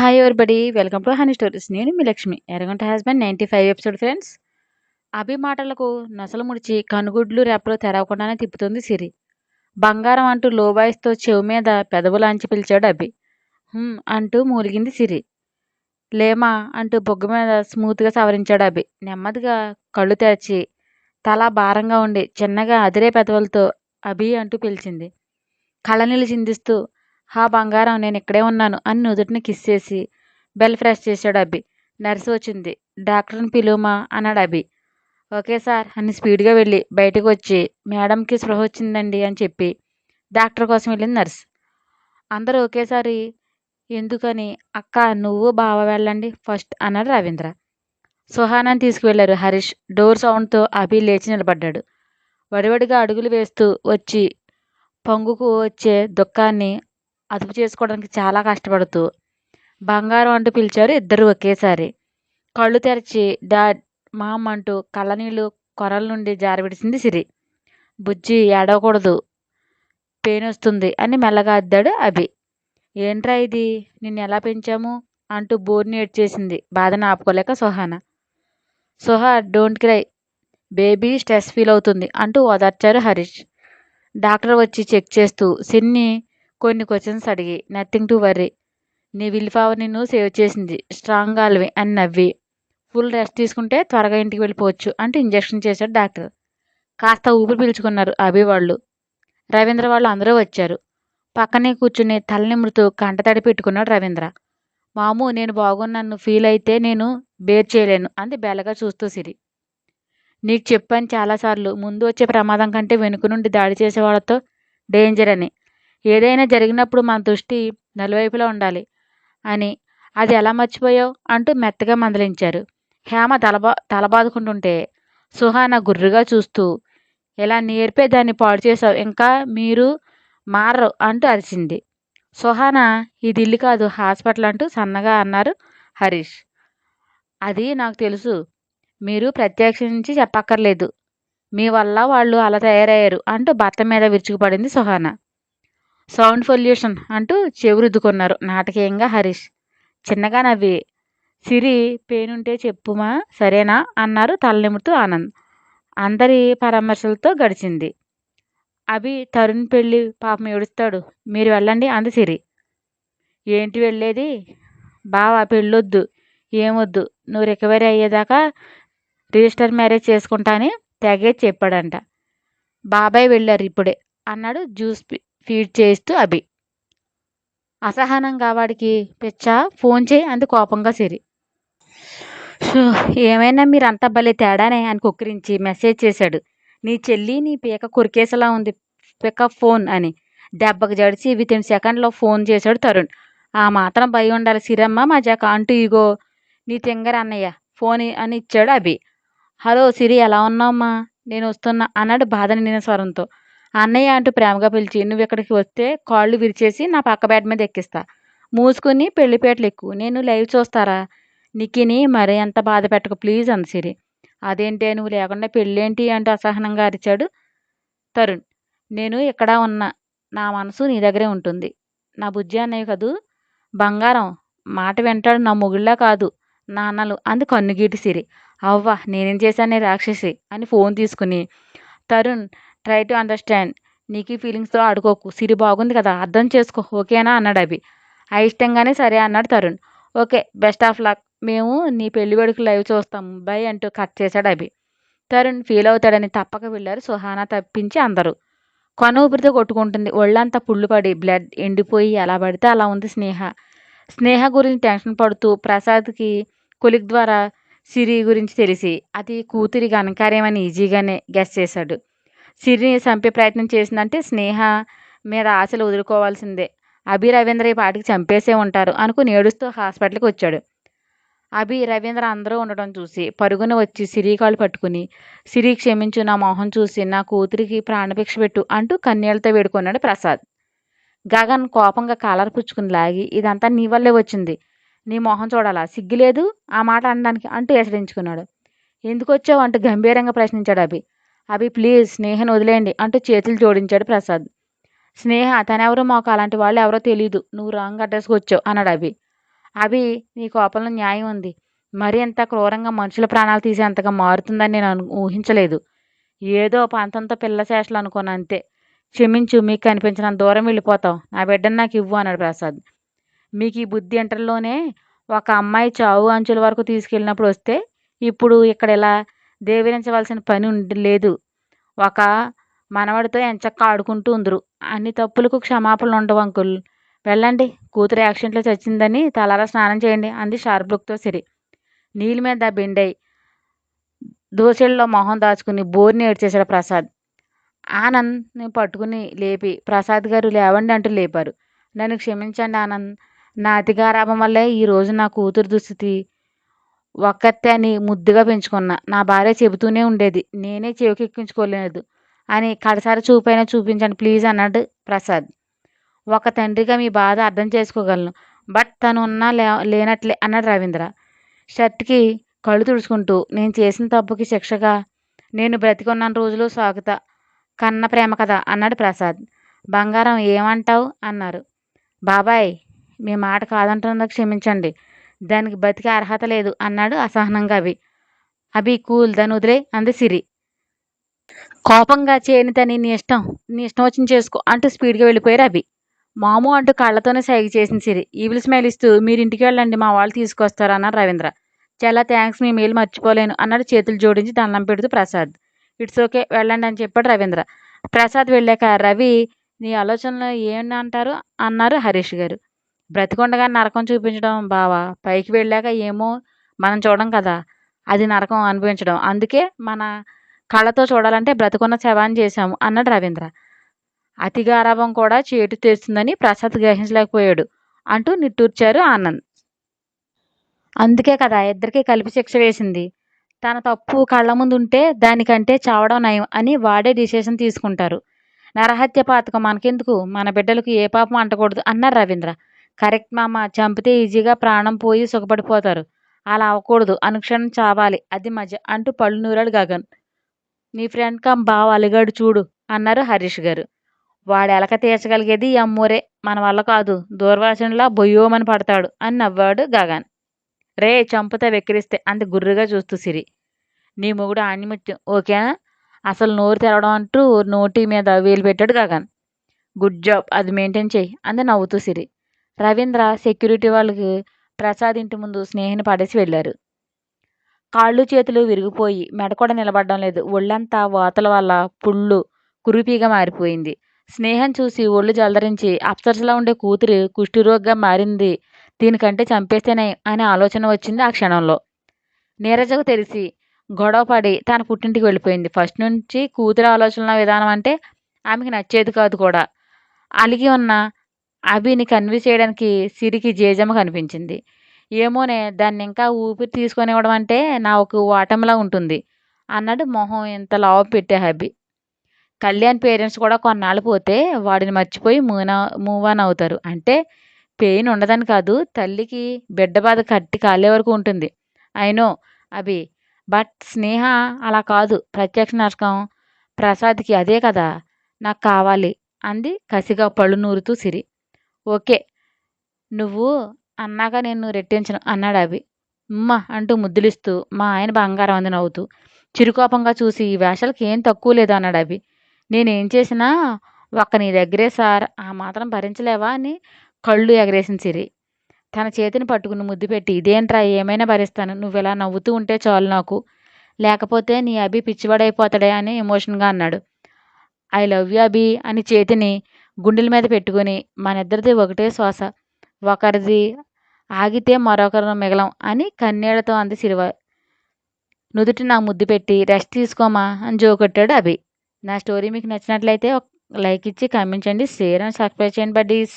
Hi everybody welcome to honey stories నేను మీ Lakshmi. ఎరగంట husband ninety five episode friends Abhi మాటలకు నసలు ముడిచి కనుగుడ్లు రెప్పలు తెరవకుండానే తిప్పుతుంది సిరి. బంగారం అంటూ లో వాయిస్తో చెవి మీద పెదవులాంచి పిలిచాడు అభి. అంటూ మూలిగింది సిరి. లేమా అంటూ బొగ్గు మీద స్మూత్గా సవరించాడు అభి. నెమ్మదిగా కళ్ళు తెరచి తల భారంగా ఉండి చిన్నగా అదిరే పెదవులతో అభి అంటూ పిలిచింది. కళ్ళనీళ్ళు చిందిస్తూ హా బంగారం నేను ఇక్కడే ఉన్నాను అని నుదుటిని కిస్ చేసి బెల్ ఫ్రెష్ చేశాడు అభి నర్సు వచ్చింది. డాక్టర్ని పిలువమా? అన్నాడు అభి ఓకే సార్ అని స్పీడ్గా వెళ్ళి బయటకు వచ్చి మేడంకి స్పృహ వచ్చిందండి అని చెప్పి డాక్టర్ కోసం వెళ్ళింది నర్స్. అందరూ ఒకేసారి ఎందుకని? అక్క నువ్వు బావ వెళ్ళండి ఫస్ట్ అన్నాడు రవీంద్ర. సుహానాన్ని తీసుకువెళ్ళారు హరీష్. డోర్ సౌండ్తో అభి లేచి నిలబడ్డాడు. వడివడిగా అడుగులు వేస్తూ వచ్చి పొంగుకు వచ్చే దుఃఖాన్ని అదుపు చేసుకోవడానికి చాలా కష్టపడుతూ బంగారం అంటూ పిలిచారు ఇద్దరు ఒకేసారి. కళ్ళు తెరిచి డాడ్ మామ్ అంటూ కళ్ళనీళ్ళు కొరల నుండి జారవిడిసింది సిరి. బుజ్జి ఏడవకూడదు పెయిన్ వస్తుంది అని మెల్లగా అద్దాడు అభి. ఏంట్రా ఇది? నిన్ను ఎలా పెంచాము? అంటూ బోర్ని ఏడ్చేసింది. బాధను ఆపుకోలేక Suhana. Suha don't cry. Baby stress feel అవుతుంది అంటూ ఓదార్చారు హరీష్. డాక్టర్ వచ్చి చెక్ చేస్తూ సిన్ని కొన్ని క్వశ్చన్స్ అడిగి నథింగ్ టు వర్రీ నీ విల్ పవర్ నిన్ను సేవ్ చేసింది. స్ట్రాంగ్ గాలివి అని నవ్వి ఫుల్ రెస్ట్ తీసుకుంటే త్వరగా ఇంటికి వెళ్ళిపోవచ్చు అంటూ ఇంజెక్షన్ చేశాడు డాక్టర్. కాస్త ఊపిరి పీల్చుకున్నారు అభి వాళ్ళు. రవీంద్ర వాళ్ళు అందరూ వచ్చారు. పక్కనే కూర్చుని తలనిమురుతూ కంటతడి పెట్టుకున్నాడు రవీంద్ర. మాము నేను బాగున్నాను. ఫీల్ అయితే నేను బేర్ చేయలేను అంది బెల్లగా చూస్తూ సిరి. నీకు చెప్పాను చాలాసార్లు. ముందు వచ్చే ప్రమాదం కంటే వెనుక నుండి దాడి చేసే వాళ్ళతో డేంజర్ అని. ఏదైనా జరిగినప్పుడు మన దృష్టి నలువైపులా ఉండాలి. అని అది ఎలా మర్చిపోయావు? అంటూ మెత్తగా మందలించారు. హేమ తలబా తలబాదుకుంటుంటే సుహాన గుర్రుగా చూస్తూ ఇలా నేర్పే దాన్ని పాడు చేసావు ఇంకా మీరు మారరు అంటూ అరిచింది. సుహాన ఇది ఇల్లు కాదు హాస్పిటల్ అంటూ సన్నగా అన్నారు హరీష్. అది నాకు తెలుసు. మీరు ప్రత్యక్షించి చెప్పక్కర్లేదు. మీ వల్ల వాళ్ళు అలా తయారయ్యారు అంటూ భర్త మీద విరుచుకుపడింది సుహానా. సౌండ్ పొల్యూషన్ అంటూ చెవురుద్దుకున్నారు నాటకీయంగా హరీష్. చిన్నగా నవ్వి సిరి పేనుంటే చెప్పుమా? సరేనా? అన్నారు తలనిముతూ ఆనంద్. అందరి పరామర్శలతో గడిచింది. అభి తరుణ్ పెళ్ళి పాపం ఏడుస్తాడు. మీరు వెళ్ళండి అంది సిరి. ఏంటి వెళ్ళేది? బావా పెళ్ళొద్దు ఏమొద్దు? నువ్వు రికవరీ అయ్యేదాకా రిజిస్టర్ మ్యారేజ్ చేసుకుంటాని తెగే చెప్పాడంట. బాబాయ్ వెళ్ళారు ఇప్పుడే అన్నాడు జ్యూస్ ఫీడ్ చేస్తూ అభి. అసహనంగా వాడికి పిచ్చా ఫోన్ చేయి అంది కోపంగా సిరి. సో ఏమైనా మీరంతా భలే తేడానే అని కుక్కిరించి మెసేజ్ చేశాడు. నీ చెల్లి నీ పీక కొరికేసేలా ఉంది పికప్ ఫోన్ అని. దెబ్బకు జడిచి వితిన్ సెకండ్లో ఫోన్ చేశాడు తరుణ్. ఆ మాత్రం భయం ఉండాలి సిరమ్మ మా జాక అంటూ ఇగో నీ తింగర అన్నయ్య ఫోన్ అని ఇచ్చాడు అభి. హలో సిరి ఎలా ఉన్నావమ్మా? నేను వస్తున్నా అన్నాడు బాధని నిన్న స్వరంతో. అన్నయ్య అంటూ ప్రేమగా పిలిచి నువ్వు ఇక్కడికి వస్తే కాళ్ళు విరిచేసి నా పక్క బెడ్ మీద ఎక్కిస్తా. మూసుకుని పెళ్ళిపేటలు ఎక్కువ నేను లైవ్ చూస్తారా? నిక్కిని మరీ ఎంత బాధ పెట్టకు ప్లీజ్ అంది సిరి అదేంటి నువ్వు లేకుండా పెళ్ళేంటి అంటూ అసహనంగా అరిచాడు తరుణ్. నేను ఇక్కడ ఉన్నా. నా మనసు నీ దగ్గరే ఉంటుంది. నా బుజ్జి అన్నయ్య కదూ? బంగారం. మాట వింటాడు నా మొగుళ్ళ కాదు. నాన్నలు. అంది కన్నుగీటి సిరి. అవ్వ నేనేం చేశానే రాక్షసి అని ఫోన్ తీసుకుని. తరుణ్ ట్రై టు అండర్స్టాండ్ నీకు ఫీలింగ్స్తో ఆడుకోకు. సిరి బాగుంది కదా అర్థం చేసుకో. ఓకేనా? అన్నాడు అభి. అయిష్టంగానే సరే అన్నాడు Tarun. Okay best of luck మేము నీ పెళ్ళి వేడుక లైవ్ చూస్తాం. బై అంటూ కట్ చేశాడు అభి. తరుణ్ ఫీల్ అవుతాడని తప్పక వెళ్ళారు. సుహానా తప్పించి అందరూ. కొన ఊపిరితో కొట్టుకుంటుంది. ఒళ్ళంతా పుళ్ళు పడి బ్లడ్ ఎండిపోయి ఎలా పడితే అలా ఉంది స్నేహ. స్నేహ గురించి టెన్షన్ పడుతూ ప్రసాద్కి కొలిక్ ద్వారా సిరి గురించి తెలిసి అది కూతురి ఘనకార్యమని ఈజీగానే గెస్ చేశాడు. సిరిని చంపే ప్రయత్నం చేసిందంటే స్నేహ మీద ఆశలు వదులుకోవాల్సిందే. అభి రవీంద్ర ఈ పాటికి చంపేసే ఉంటారు అనుకుని ఏడుస్తూ హాస్పిటల్కి వచ్చాడు. అభి రవీంద్ర అందరూ ఉండడం చూసి పరుగున వచ్చి సిరి కాళ్ళు పట్టుకుని సిరి క్షమించు నా మొహం చూసి నా కూతురికి ప్రాణభిక్ష పెట్టు అంటూ కన్నీళ్ళతో వేడుకున్నాడు ప్రసాద్. గగన్ కోపంగా కాలర్ పుచ్చుకుని లాగి ఇదంతా నీ వల్లే వచ్చింది. నీ మొహం చూడాలా? సిగ్గులేదు? ఆ మాట అనడానికి అంటూ హెచ్చరించుకున్నాడు ఎందుకు వచ్చావు? అంటూ గంభీరంగా ప్రశ్నించాడు అభి. అభి ప్లీజ్ స్నేహను వదిలేయండి. అంటూ చేతులు జోడించాడు ప్రసాద్. స్నేహ తనెవరో మాకు అలాంటి వాళ్ళు ఎవరో తెలియదు నువ్వు రాంగ్ అడ్రస్కి వచ్చావు అన్నాడు అభి. అభి నీ కోపంలో న్యాయం ఉంది. మరి అంత క్రూరంగా మనుషుల ప్రాణాలు తీసేంతగా మారుతుందని నేను అను ఊహించలేదు. ఏదో పంతంతో పిల్ల శేషలు అనుకోను అంతే. క్షమించు మీకు కనిపించినంత దూరం వెళ్ళిపోతావు. నా బిడ్డను నాకు ఇవ్వు అన్నాడు ప్రసాద్. మీకు ఈ బుద్ధి ఇంటర్లోనే ఒక అమ్మాయి చావు అంచుల వరకు తీసుకెళ్ళినప్పుడు వస్తే ఇప్పుడు ఇక్కడ ఇలా దేవిరించవలసిన పని ఉండి లేదు. ఒక మనవడితో ఎంచక్క ఆడుకుంటూ ఉందరు. అన్ని తప్పులకు క్షమాపణలు ఉండవు అంకుల్. వెళ్ళండి. కూతురు యాక్సిడెంట్లో చచ్చిందని తలారా స్నానం చేయండి అంది షార్ప్ సిరి. నీళ్ళ మీద బెండై దోశల్లో మొహం దాచుకుని బోర్ని ఏడ్చేశాడు ప్రసాద్. ఆనంద్ని పట్టుకుని లేపి ప్రసాద్ గారు లేవండి అంటూ లేపారు. నన్ను క్షమించండి ఆనంద్. నా అతిగారాభం వల్లే ఈరోజు నా కూతురు దుస్థితి ఒక్కతే అని ముద్దుగా పెంచుకున్నా. నా భార్య చెబుతూనే ఉండేది నేనే చెవికెక్కించుకోలేదు అని కడసారి చూపైనా చూపించండి ప్లీజ్ అన్నాడు ప్రసాద్. ఒక తండ్రిగా మీ బాధ అర్థం చేసుకోగలను బట్ తను ఉన్నా లే లేనట్లే అన్నాడు రవీంద్ర. షర్ట్కి కళ్ళు తుడుచుకుంటూ నేను చేసిన తప్పుకి శిక్షగా నేను బ్రతికున్న రోజులు సాగుతా కన్న ప్రేమ కదా అన్నాడు ప్రసాద్. బంగారం ఏమంటావు? అన్నారు. బాబాయ్ మీ మాట కాదంటున్నందుకు క్షమించండి. దానికి బతికే అర్హత లేదు అన్నాడు అసహనంగా అభి. అభి కూల్ దాని వదిలే అంది సిరి. కోపంగా చేయని తని నీ ఇష్టం నీ ఇష్టం వచ్చింది చేసుకో అంటూ స్పీడ్గా వెళ్ళిపోయారు అభి. మాము అంటూ కళ్ళతోనే సైగ చేసింది సిరి. ఈవిల్ స్మైల్ ఇస్తూ మీరు ఇంటికి వెళ్ళండి మా వాళ్ళు తీసుకొస్తారు అన్నారు రవీంద్ర. చాలా థ్యాంక్స్ మీ మేలు మర్చిపోలేను అన్నాడు చేతులు జోడించి దండం పెడుతూ ప్రసాద్. ఇట్స్ ఓకే వెళ్ళండి అని చెప్పాడు రవీంద్ర. ప్రసాద్ వెళ్ళాక రవి నీ ఆలోచనలు ఏమని అంటారు? అన్నారు హరీష్ గారు. బ్రతికొండగా నరకం చూపించడం బావా. పైకి వెళ్ళాక ఏమో మనం చూడం కదా అది నరకం అనుభవించడం అందుకే మన కళ్ళతో చూడాలంటే బ్రతికున్న శవాన్ని చేశాము అన్నాడు రవీంద్ర. అతిగారాభం కూడా చేటు తెస్తుందని ప్రసాద్ గ్రహించలేకపోయాడు అంటూ నిట్టూర్చారు ఆనంద్. అందుకే కదా ఇద్దరికీ కలిపి శిక్ష వేసింది. తన తప్పు కళ్ళ ముందు ఉంటే దానికంటే చావడం నయం అని వాడే డిసిషన్ తీసుకుంటారు. నరహత్య పాతకం మనకెందుకు? మన బిడ్డలకు ఏ పాపం అంటకూడదు అన్నారు రవీంద్ర. కరెక్ట్ మామ చంపితే ఈజీగా ప్రాణం పోయి సుఖపడిపోతారు. అలా అవ్వకూడదు. అనుక్షణం చావాలి. అది మజ అంటూ పళ్ళు నూరాడు గగన్. నీ ఫ్రెండ్ కమ్ బావ అలిగాడు చూడు అన్నారు హరీష్ గారు. వాడు ఎలక తీర్చగలిగేది అమ్మూరే. మన వల్ల కాదు. దూర్వాసనలా బొయ్యోమని పడతాడు అని నవ్వాడు గగన్. రే చంపుతా వెక్కిరిస్తే అంత గుర్రుగా చూస్తూ సిరి. నీ మొగుడు ఆణిముత్యం. ఓకేనా అసలు నోరు తెరవడం అంటూ నోటి మీద వేలు పెట్టాడు గగన్. Good job. అది మెయింటైన్ చేయి. అంది నవ్వుతూ సిరి. రవీంద్ర సెక్యూరిటీ వాళ్ళకి ప్రసాద్ ఇంటి ముందు స్నేహిని పడేసి వెళ్ళారు. కాళ్ళు చేతులు విరిగిపోయి మెడ కూడా నిలబడడం లేదు. ఒళ్ళంతా వాతల వల్ల పుళ్ళు కురుపీగా మారిపోయింది. స్నేహం చూసి ఒళ్ళు జలదరించి అప్సరసలా ఉండే కూతురు కుష్ఠిరోగ్గా మారింది. దీనికంటే చంపేస్తేనే అనే ఆలోచన వచ్చింది ఆ క్షణంలో. నీరజకు తెలిసి గొడవ పడి తన పుట్టింటికి వెళ్ళిపోయింది. ఫస్ట్ నుంచి కూతురు ఆలోచన విధానం అంటే ఆమెకి నచ్చేది కాదు కూడా. అలిగి ఉన్న అభిని కన్విన్స్ చేయడానికి సిరికి జేజమ్మ కనిపించింది. ఏమోనే దాన్ని ఇంకా ఊపిరి తీసుకొనివ్వడం అంటే నా ఒక ఓటమిలా ఉంటుంది అన్నాడు మొహం ఇంత లావు పెట్టే హబి కళ్యాణ్ పేరెంట్స్ కూడా కొన్నాళ్ళు పోతే వాడిని మర్చిపోయి మూన మూవ్ ఆన్ అవుతారు. అంటే పెయిన్ ఉండదని కాదు తల్లికి బిడ్డ బాధ కట్టి కాలే వరకు ఉంటుంది. అయినో అభి బట్ స్నేహ అలా కాదు. ప్రత్యక్ష నరకం ప్రసాద్కి అదే కదా నాకు కావాలి అంది కసిగా పళ్ళు నూరుతూ సిరి. ఓకే. నువ్వు అన్నాక నేను రెట్టించను అన్నాడు అభి. ఉమ్మా అంటూ ముద్దులిస్తూ మా ఆయన బంగారం అంది నవ్వుతూ చిరుకోపంగా చూసి ఈ వేషాలకి ఏం తక్కువ లేదు అన్నాడు అభి. నేనేం చేసినా ఒక్క నీ దగ్గరే సార్ ఆ మాత్రం భరించలేవా అని కళ్ళు ఎగరేసిన సిరి. తన చేతిని పట్టుకుని ముద్దు పెట్టి ఇదేంట్రా ఏమైనా భరిస్తాను నువ్వు ఇలా నవ్వుతూ ఉంటే చాలు నాకు. లేకపోతే నీ అభి పిచ్చివాడైపోతాడే అని ఎమోషన్గా అన్నాడు. ఐ లవ్ యూ అభి అని చేతిని గుండెల మీద పెట్టుకుని మనిద్దరిది ఒకటే శ్వాస. ఒకరిది ఆగితే మరొకరు మిగలం అని కన్నీళ్ళతో అంది సిరివ. నుదుటి నా ముద్దు పెట్టి రెస్ట్ తీసుకోమా అని జోకొట్టాడు అభి. నా స్టోరీ మీకు నచ్చినట్లయితే ఒక లైక్ ఇచ్చి కామెంట్ చేయండి. షేర్ అండ్ సబ్స్క్రైబ్ చేయండి బడ్డీస్.